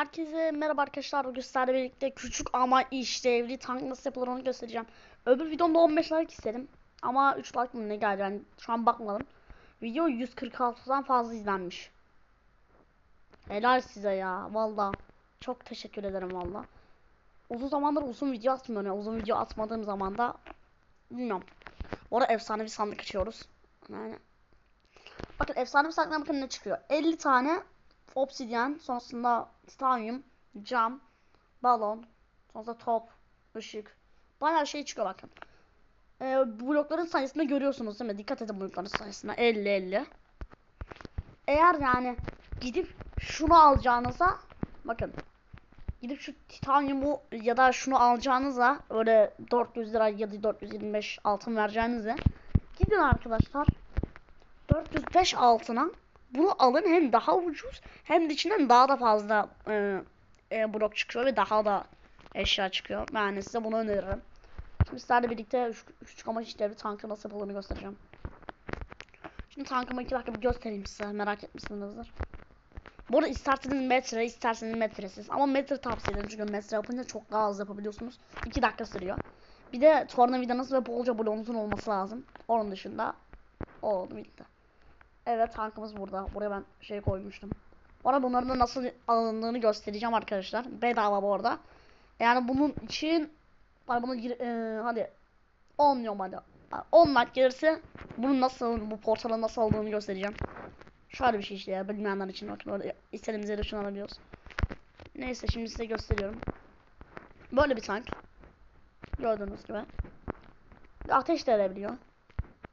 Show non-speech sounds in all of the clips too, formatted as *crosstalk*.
Herkese merhaba arkadaşlar. Bugün sizlerle birlikte küçük ama işlevli tank nasıl yapılır onu göstereceğim. Öbür videomda 15 like istedim. Ama 3 like mı ne geldi yani şu an bakmadım. Video 146'dan fazla izlenmiş. Helal size ya valla. Çok teşekkür ederim valla. Uzun zamandır uzun video atmıyorum. Yani uzun video atmadığım zaman da bilmiyorum. Orada efsane bir sandık açıyoruz. Yani Bakın efsane bir sandıktan bakın ne çıkıyor. 50 tane obsidyen, sonrasında titanyum, cam, balon, sonrasında top, ışık. Bayağı şey çıkıyor bakın. Ee, blokların sayısını görüyorsunuz değil mi? Dikkat edin blokların sayısına. 50 50. Eğer yani gidip şunu alacağınıza bakın gidip şu titanyumu ya da şunu alacağınıza öyle 400 lira ya da 425 altın vereceğinize gidin arkadaşlar 405 altına bunu alın hem daha ucuz hem de içinden daha da fazla e, e, blok çıkıyor ve daha da eşya çıkıyor. Yani size bunu öneririm. Şimdi sizlerle birlikte küçük amaç işleri tankı nasıl yapıldığını göstereceğim. Şimdi tankımı iki dakika bir göstereyim size merak etmişsinizdir. Bu arada isterseniz metre isterseniz metresiz ama metre tavsiye ederim çünkü metre yapınca çok daha az yapabiliyorsunuz. 2 dakika sürüyor. Bir de tornavidanız ve bolca bloğunuzun olması lazım. Onun dışında oldu bitti. Evet tankımız burada. Buraya ben şey koymuştum. Orada bunların nasıl alındığını göstereceğim arkadaşlar. Bedava bu arada. Yani bunun için hadi bunu e, hadi 10 diyorum hadi. 10 like gelirse bunun nasıl bu portalın nasıl olduğunu göstereceğim. Şöyle bir şey işte ya bilmeyenler için bakın orada istediğimiz yere şunu alabiliyoruz. Neyse şimdi size gösteriyorum. Böyle bir tank. Gördüğünüz gibi. Ateş de edebiliyor.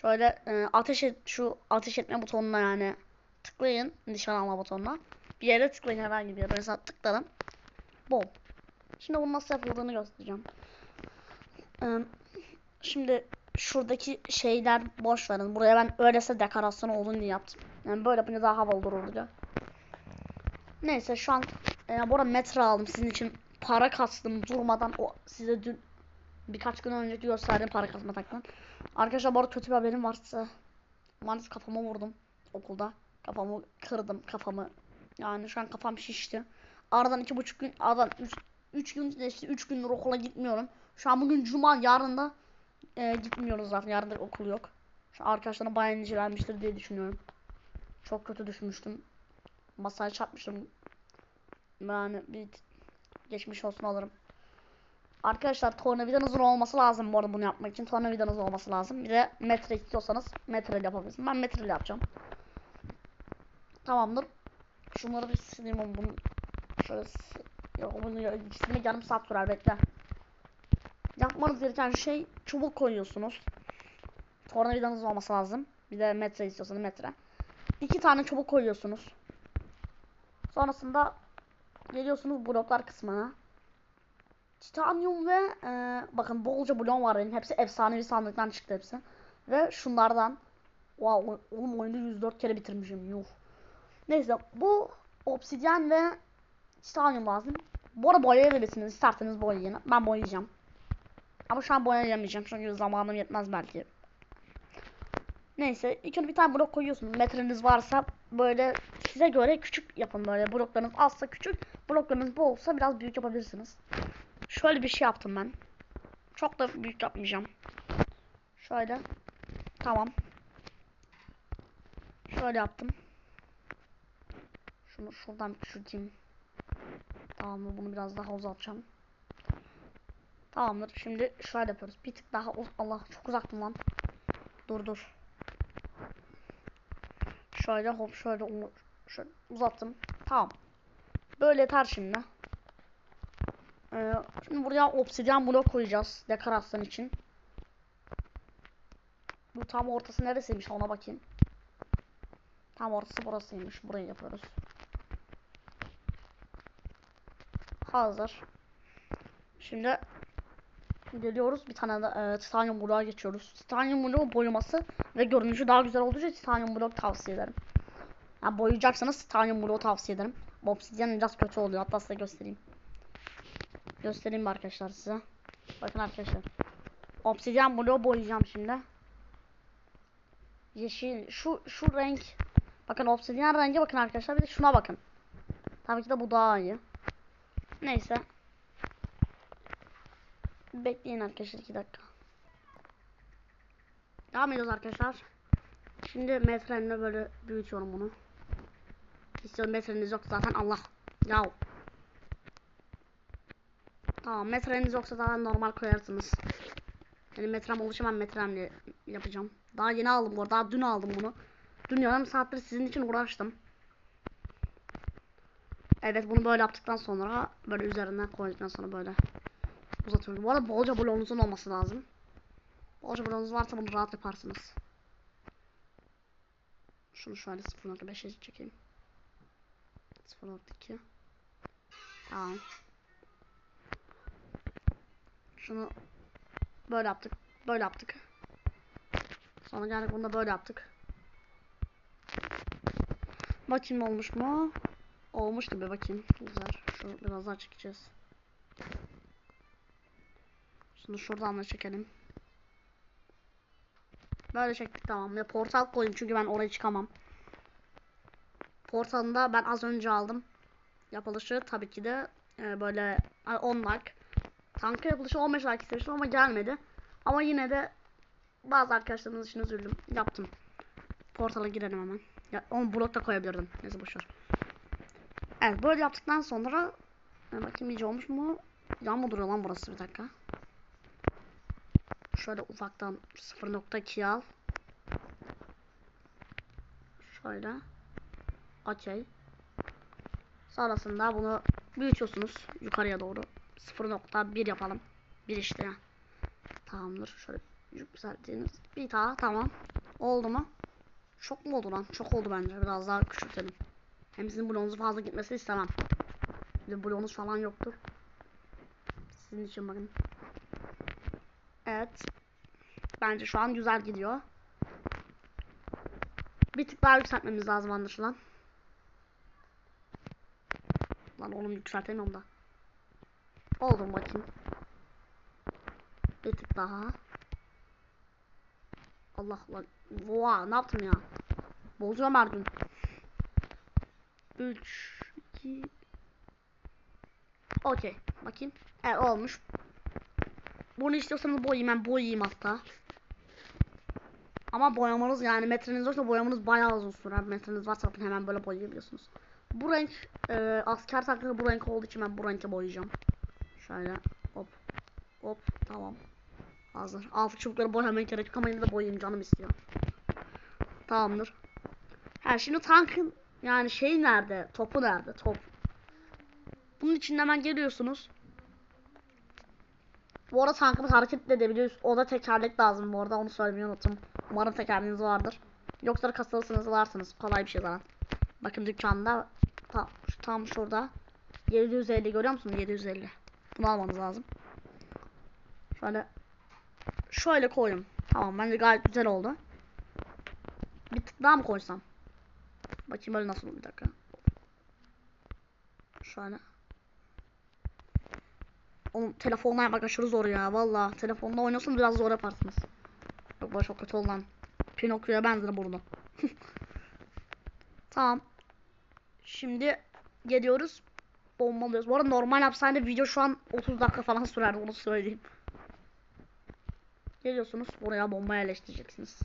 Şöyle e, ateş et, şu ateş etme butonuna yani tıklayın nişan alma butonuna. Bir yere tıklayın herhangi bir yere. Mesela tıkladım. Bom. Şimdi bunu nasıl yapıldığını göstereceğim. E, şimdi şuradaki şeyler boş verin. Buraya ben öylese dekorasyon olsun diye yaptım. Yani böyle yapınca daha havalı durur diyor. Neyse şu an e, bu arada metre aldım sizin için para kastım durmadan o size dün birkaç gün önceki gösterdiğim para kasma taktan. Arkadaşlar bu arada kötü bir haberim var size. Maalesef kafama vurdum okulda. Kafamı kırdım kafamı. Yani şu an kafam şişti. Aradan iki buçuk gün, aradan üç, üç gün geçti. Üç gündür okula gitmiyorum. Şu an bugün cuma, yarın da e, gitmiyoruz zaten. Yarın da okul yok. Şu arkadaşlarına bayağı endişelenmiştir diye düşünüyorum. Çok kötü düşmüştüm. Masaya çarpmıştım. Yani bir geçmiş olsun alırım. Arkadaşlar tornavidanızın olması lazım bu arada bunu yapmak için. Tornavidanız olması lazım. Bir de metre istiyorsanız metreli yapabilirsiniz. Ben metreli yapacağım. Tamamdır. Şunları bir sileyim bunu şöyle yok bunu silmek yarım saat sürer bekle. Yapmanız gereken şey çubuk koyuyorsunuz. Tornavidanız olması lazım. Bir de metre istiyorsanız metre. İki tane çubuk koyuyorsunuz. Sonrasında geliyorsunuz bloklar kısmına. Titanium ve e, bakın bolca blon var benim. Hepsi efsanevi sandıktan çıktı hepsi. Ve şunlardan wow, oğlum oyunu 104 kere bitirmişim. Yuh. Neyse bu obsidyen ve titanium lazım. Bu arada boyayabilirsiniz. isterseniz boyayın. Ben boyayacağım. Ama şu an boyayamayacağım. Çünkü zamanım yetmez belki. Neyse ilk önce bir tane blok koyuyorsunuz. Metreniz varsa böyle size göre küçük yapın böyle. Bloklarınız azsa küçük. Bloklarınız bolsa biraz büyük yapabilirsiniz. Şöyle bir şey yaptım ben. Çok da büyük yapmayacağım. Şöyle. Tamam. Şöyle yaptım. Şunu şuradan küçülteyim. Tamam mı? Bunu biraz daha uzatacağım. Tamamdır. Şimdi şöyle yapıyoruz. Bir tık daha Allah çok uzaktım lan. Dur dur. Şöyle hop şöyle şöyle uzattım. Tamam. Böyle yeter şimdi. Ee, şimdi buraya obsidyen blok koyacağız dekorasyon için. Bu tam ortası neresiymiş ona bakayım. Tam ortası burasıymış. Burayı yapıyoruz. Hazır. Şimdi geliyoruz bir tane de e, titanyum bloğa geçiyoruz. Titanyum bloğu boyaması ve görünüşü daha güzel olduğu için titanyum blok tavsiye ederim. Yani boyayacaksanız titanyum bloğu tavsiye ederim. Obsidyen biraz kötü oluyor. Hatta size göstereyim. Göstereyim arkadaşlar size. Bakın arkadaşlar. Obsidyen bloğu boyayacağım şimdi. Yeşil şu şu renk. Bakın obsidyen rengi bakın arkadaşlar bir de şuna bakın. Tabii ki de bu daha iyi. Neyse. Bekleyin arkadaşlar 2 dakika. Devam ediyoruz arkadaşlar. Şimdi metrenle böyle büyütüyorum bunu. İstiyorum metreniz yok zaten Allah. Yav. Tamam metreniz yoksa zaten normal koyarsınız. Yani metrem oluşu ben metremle yapacağım. Daha yeni aldım bu arada. Daha dün aldım bunu. Dün yarım saattir sizin için uğraştım. Evet bunu böyle yaptıktan sonra böyle üzerine koyduktan sonra böyle uzatıyorum. Bu arada bolca bloğunuzun olması lazım. Bolca bloğunuz varsa bunu rahat yaparsınız. Şunu şöyle 0.5'e çekeyim. 0.2 Tamam. Şunu böyle yaptık. Böyle yaptık. Sonra geldik bunu da böyle yaptık. Bakayım olmuş mu? Olmuş gibi bakayım. Güzel. Şu biraz daha çekeceğiz. Şunu şuradan da çekelim. Böyle çektik tamam. Ya portal koyayım çünkü ben oraya çıkamam. Portalını da ben az önce aldım. Yapılışı tabii ki de e, böyle 10 like. Tanka yapılışı 15 like istemiştim ama gelmedi. Ama yine de bazı arkadaşlarımız için üzüldüm. Yaptım. Portala girelim hemen. Ya, onu blok da koyabilirdim. Neyse boşver. Evet böyle yaptıktan sonra e, bakayım iyice olmuş mu? Yan mı duruyor lan burası bir dakika. Şöyle ufaktan 0.2 al. Şöyle. Okey. Sonrasında bunu büyütüyorsunuz yukarıya doğru. 0.1 yapalım. Bir işte ya. Tamamdır. Şöyle yükselttiğiniz. Bir daha tamam. Oldu mu? Çok mu oldu lan? Çok oldu bence. Biraz daha küçültelim. Hem sizin bloğunuzu fazla gitmesini istemem. Bir de bloğunuz falan yoktur. Sizin için bakın. Evet. Bence şu an güzel gidiyor. Bir tık daha yükseltmemiz lazım anlaşılan. Lan oğlum yükseltemiyorum da. Oldu mu bakayım. Bir tık daha. Allah Allah. Oha ne yaptım ya? Bozuyorum her gün. 3 2 Okey. Bakayım. Evet olmuş. Bunu istiyorsanız boyayayım ben boyayayım hatta. Ama boyamanız yani metreniz yoksa boyamanız bayağı uzun sürer. Metreniz varsa hemen böyle boyayabiliyorsunuz. Bu renk e, asker takımı bu renk olduğu için ben bu renkle boyayacağım. Şöyle hop hop tamam. Hazır. Altı çubukları boyamaya gerek yok ama yine de boyayayım canım istiyor. Tamamdır. Ha şimdi tankın yani şey nerede? Topu nerede? Top. Bunun için hemen geliyorsunuz. Bu arada tankımız hareket edebiliyor. O da tekerlek lazım bu arada onu söylemeyi unuttum. Umarım tekerleğiniz vardır. Yoksa kasılısınız alarsınız. Kolay bir şey zaten. Bakın dükkanda tam, tam şurada 750 görüyor musunuz? 750. Bunu almanız lazım. Şöyle şöyle koyayım. Tamam bence gayet güzel oldu. Bir tık daha mı koysam? Bakayım böyle nasıl bir dakika. Şöyle. Oğlum telefonla yapmak aşırı zor ya valla. Telefonla oynuyorsun biraz zor yaparsınız. Yok bu çok kötü oldu lan. Pinokyo'ya benzer burnu. *laughs* tamam. Şimdi geliyoruz. Bombalıyoruz. Bu arada normal hapishanede video şu an 30 dakika falan sürer onu söyleyeyim. Geliyorsunuz buraya bomba yerleştireceksiniz.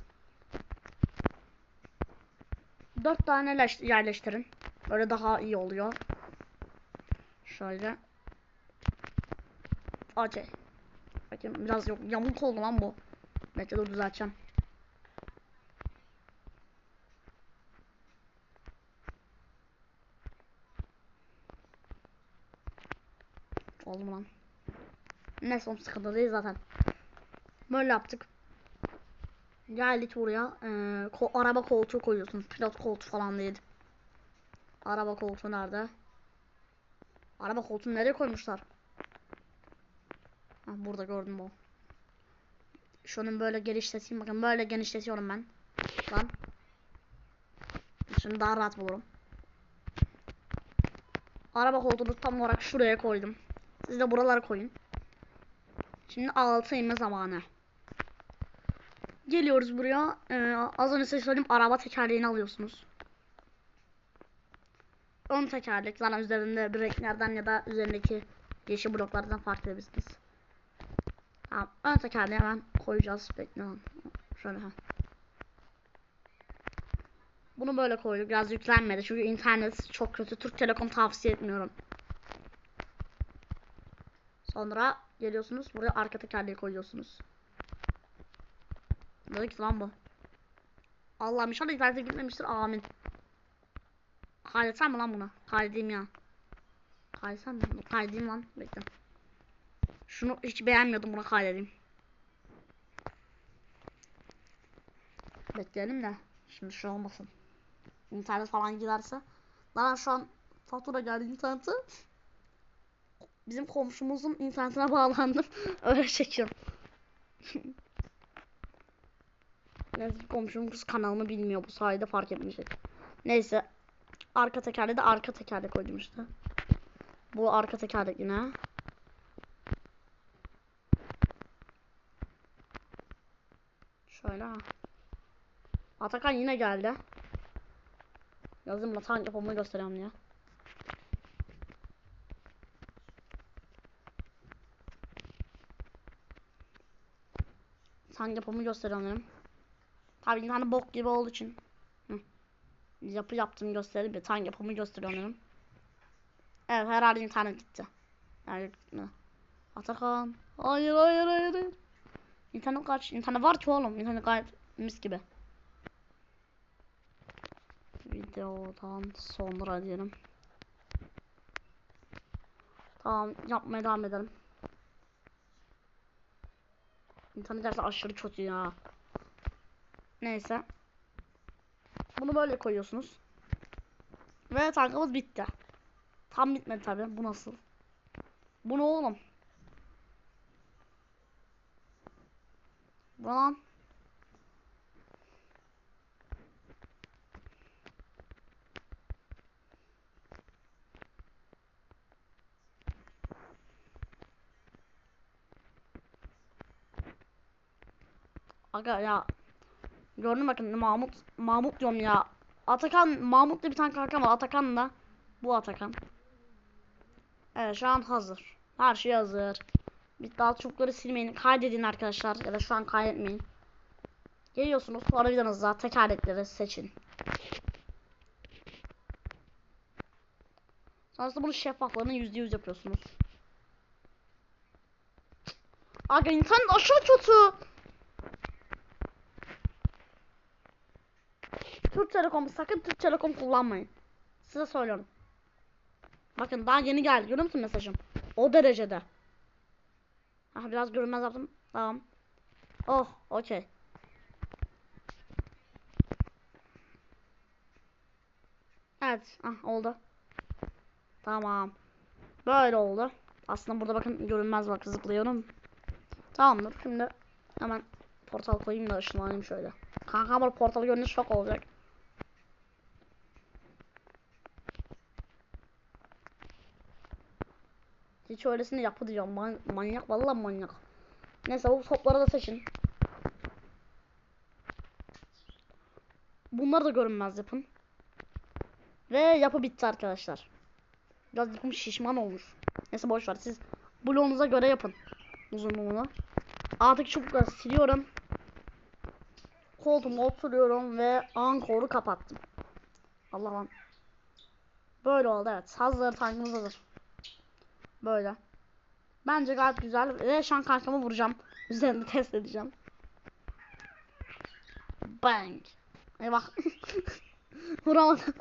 4 tane yerleştirin. Böyle daha iyi oluyor. Şöyle. Okey. Bakayım biraz yok yamuk oldu lan bu. Bekle düzelteceğim. Oldu mu lan? Ne son sıkıntı değil zaten. Böyle yaptık. Geldik buraya. Ee, ko araba koltuğu koyuyorsunuz. Pilot koltuğu falan değil. Araba koltuğu nerede? Araba koltuğunu nereye koymuşlar? Ha, burada gördüm bu. Şunun böyle genişleteyim bakın böyle genişletiyorum ben. Lan. Şimdi daha rahat bulurum. Araba koltuğunu tam olarak şuraya koydum. Siz de buralara koyun. Şimdi altı inme zamanı. Geliyoruz buraya. Ee, az önce size söyleyeyim araba tekerleğini alıyorsunuz. ön tekerlek. Zaten üzerinde breaklerden ya da üzerindeki yeşil bloklardan fark edebilirsiniz. Tamam. Ön tekerleği hemen koyacağız. Bekle lan. Şöyle. Bunu böyle koyduk. Biraz yüklenmedi. Çünkü internet çok kötü. Türk Telekom tavsiye etmiyorum. Sonra geliyorsunuz. Buraya arka tekerleği koyuyorsunuz. Nereye gitti lan bu? Allah'ım inşallah internete gitmemiştir. Amin. Kaydetsem mi lan buna? Kaydedeyim ya. Kaydetsem mi? Kaydedeyim lan. Bekle. Şunu hiç beğenmiyordum. Buna kaydedeyim. Bekleyelim de. Şimdi şey olmasın. İnternet falan giderse. Lan şu an fatura geldi internete. Bizim komşumuzun internetine bağlandım. *laughs* Öyle çekiyorum. *laughs* Neyse komşumuz kanalımı bilmiyor bu sayede fark etmeyecek. Neyse. Arka tekerle de arka tekerle koydum işte. Bu arka tekerlek yine. Şöyle ha. Atakan yine geldi. Yazımla tank yapımını gösteriyorum ya. Tank yapımı gösteriyorum dedim. Tabii bir tane bok gibi olduğu için. Hı. Yapı yaptığımı göstereyim bir tank yapımı gösteriyorum dedim. Evet herhalde internet gitti. Ne? Atakan. Hayır hayır hayır. hayır. İnternet kaç? İnternet var ki oğlum. İnternet gayet mis gibi. Videodan sonra diyelim. Tamam yapmaya devam edelim. İnternet gerçekten aşırı kötü ya. Neyse. Bunu böyle koyuyorsunuz. Ve tankımız bitti. Tam bitmedi tabi. Bu nasıl? Bu ne oğlum? Bu lan. Aga ya. Gördün bakın Mahmut Mahmut diyorum ya. Atakan Mahmut diye bir tane kanka var. Atakan da bu Atakan. Evet şu an hazır. Her şey hazır. Bir daha çubukları silmeyin. Kaydedin arkadaşlar. Ya da şu an kaydetmeyin. Geliyorsunuz. Arabanızda tekerlekleri seçin. Sonrasında bunu şeffaflığını %100 yapıyorsunuz. Aga internet aşırı kötü. Türk Telekom sakın Türk Telekom kullanmayın. Size söylüyorum. Bakın daha yeni geldi. Görüyor musun mesajım? O derecede. Ah biraz görünmez yaptım. Tamam. Oh, okey. Evet, ah oldu. Tamam. Böyle oldu. Aslında burada bakın görünmez bak zıplıyorum. Tamamdır. Şimdi hemen portal koyayım da ışınlanayım şöyle. Kanka ama portal görünce şok olacak. Hiç öylesine yapı diyorum. Man manyak vallahi manyak. Neyse bu topları da seçin. Bunları da görünmez yapın. Ve yapı bitti arkadaşlar. Biraz yapım şişman olmuş. Neyse boş ver. Siz bloğunuza göre yapın. Uzunluğunu. Artık çubukları siliyorum. Koltuğuma oturuyorum ve ankoru kapattım. Allah'ım. Böyle oldu evet. Hazır tankımız hazır. Böyle. Bence gayet güzel. Ve şu an kankamı vuracağım. *laughs* Üzerinde test edeceğim. Bang. Eyvah. *laughs* Vuramadım.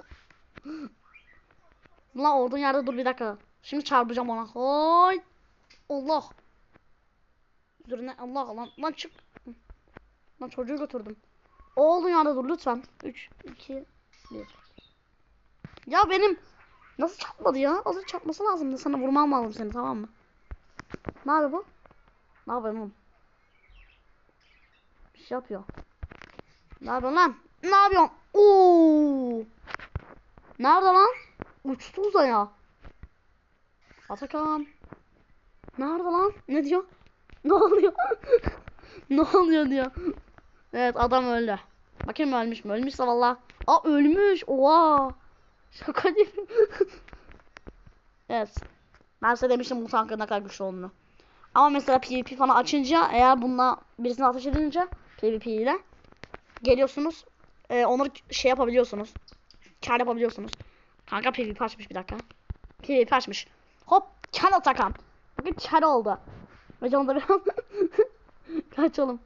Lan olduğun yerde dur bir dakika. Şimdi çarpacağım ona. Hoy. Allah. Üzerine Allah lan. Lan çık. Lan çocuğu götürdüm. O olduğun yerde dur lütfen. 3, 2, 1. Ya benim Nasıl çarpmadı ya? Azıcık çarpması lazımdı. Sana vurmam lazım seni tamam mı? Ne yapıyor bu? Ne yapıyor oğlum? Bir şey yapıyor. Ne yapıyorsun lan? Ne yapıyorsun? Oo! Nerede lan? Uçtu uzaya. Atakan. Nerede lan? Ne diyor? *laughs* Ne oluyor? *laughs* ne oluyor diyor. Evet adam öldü. Bakayım ölmüş mü? Ölmüşse valla. Aa ölmüş. Oha. Şaka değil. evet. Ben size demiştim bu tankın ne kadar güçlü olduğunu. Ama mesela PvP falan açınca eğer bununla birisini ateş edince PvP ile geliyorsunuz. E, onları şey yapabiliyorsunuz. Kar yapabiliyorsunuz. Kanka PvP açmış bir dakika. PvP açmış. Hop kar atakan. Bakın kar oldu. Canım da biraz *laughs* kaçalım.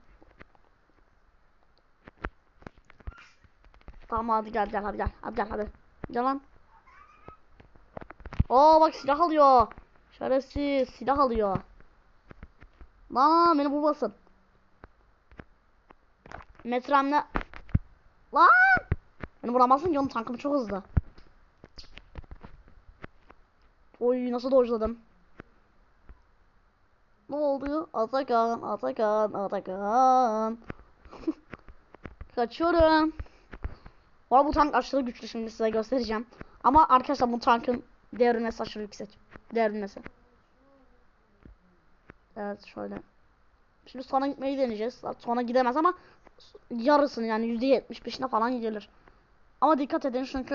Tamam hadi gel gel hadi gel. Hadi gel hadi. Gel lan. Oo bak silah alıyor. Şerefsiz silah alıyor. Lan beni bulmasın. Metremle. Lan! Beni vuramazsın ki onun tankım çok hızlı. Oy nasıl dojladım. Ne oldu? Atakan, Atakan, Atakan. *laughs* Kaçıyorum. Bu arada bu tank aşırı güçlü şimdi size göstereceğim. Ama arkadaşlar bu tankın devrilmesi aşırı yüksek. Devrilmesi. Evet şöyle. Şimdi sona gitmeyi deneyeceğiz. Sona gidemez ama yarısını yani %75'ine falan gelir. Ama dikkat edin çünkü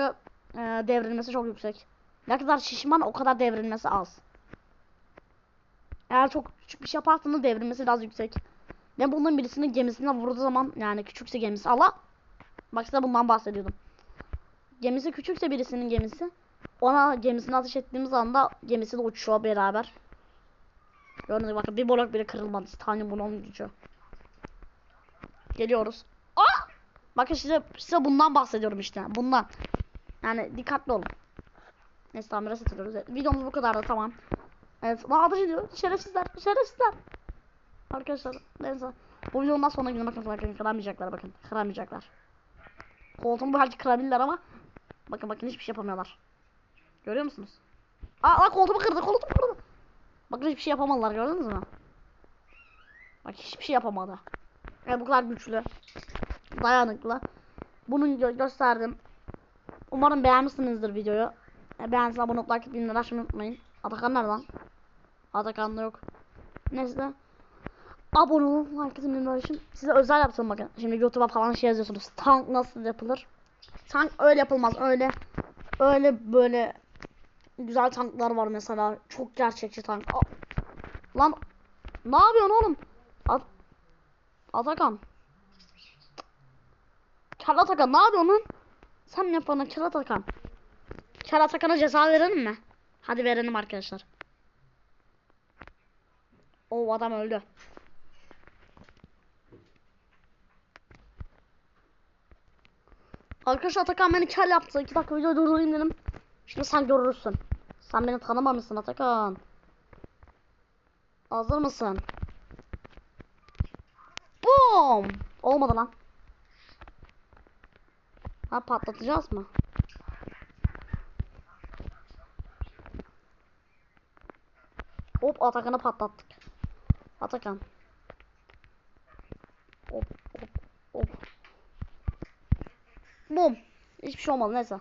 e, devrilmesi çok yüksek. Ne kadar şişman o kadar devrilmesi az. Eğer çok küçük bir şey yaparsanız devrilmesi biraz yüksek. Ben bunun birisinin gemisine vurduğu zaman yani küçükse gemisi Allah. Bak size bundan bahsediyordum. Gemisi küçükse birisinin gemisi. Ona gemisini ateş ettiğimiz anda gemisi de uçuyor beraber. Gördüğünüz bakın bir blok bile kırılmadı. Titanium bunun gücü. Geliyoruz. Ah! Bakın size, size bundan bahsediyorum işte. Bundan. Yani dikkatli olun. Neyse tamam reset ediyoruz. Evet, videomuz bu kadar da tamam. Evet bana ateş ediyor. Şerefsizler. Şerefsizler. Arkadaşlar neyse. Bu videonun sonra gidin bakın kıramayacaklar bakın. Kıramayacaklar. Koltuğumu belki kırabilirler ama bakın bakın hiçbir şey yapamıyorlar. Görüyor musunuz? Aa, aa koltuğumu kırdı koltuğumu kırdı. Bakın hiçbir şey yapamadılar gördünüz mü? Bak hiçbir şey yapamadı. Yani bu kadar güçlü. Dayanıklı. Bunu gö gösterdim. Umarım beğenmişsinizdir videoyu. E, beğendiyseniz abone olup like açmayı unutmayın. Atakan nerede lan? Atakan'da yok. Neyse. Abone olun. Bildirimleri açın. Size özel yaptım bakın. Şimdi YouTube'a falan şey yazıyorsunuz. Tank nasıl yapılır? Tank öyle yapılmaz. Öyle öyle böyle güzel tanklar var mesela. Çok gerçekçi tank. Aa, lan ne yapıyorsun oğlum? At Atakan. Kel Atakan ne yapıyorsun? Sen mi yapana Kel Atakan? Kel Atakan'a ceza verelim mi? Hadi verelim arkadaşlar. O adam öldü. Arkadaşlar Atakan beni kel yaptı. 2 dakika video durdurayım dedim. Şimdi sen görürsün. Sen beni tanımamışsın Atakan. Hazır mısın? Boom! Olmadı lan. Ha patlatacağız mı? Hop Atakan'ı patlattık. Atakan. Hop hop hop. Boom. Hiçbir şey olmadı neyse.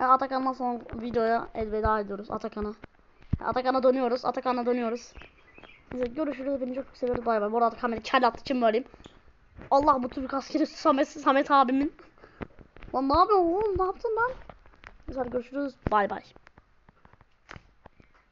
Yani Atakan'dan sonra videoya elveda ediyoruz Atakan'a. Atakan'a dönüyoruz. Atakan'a dönüyoruz. Neyse görüşürüz. Beni çok seviyoruz. Bay bay. Bu arada kamerayı kel attı için böyleyim. Allah bu Türk askeri *laughs* Samet, Samet abimin. Lan ne yapıyorsun oğlum? Ne yaptın lan? Hadi görüşürüz. Bay bay.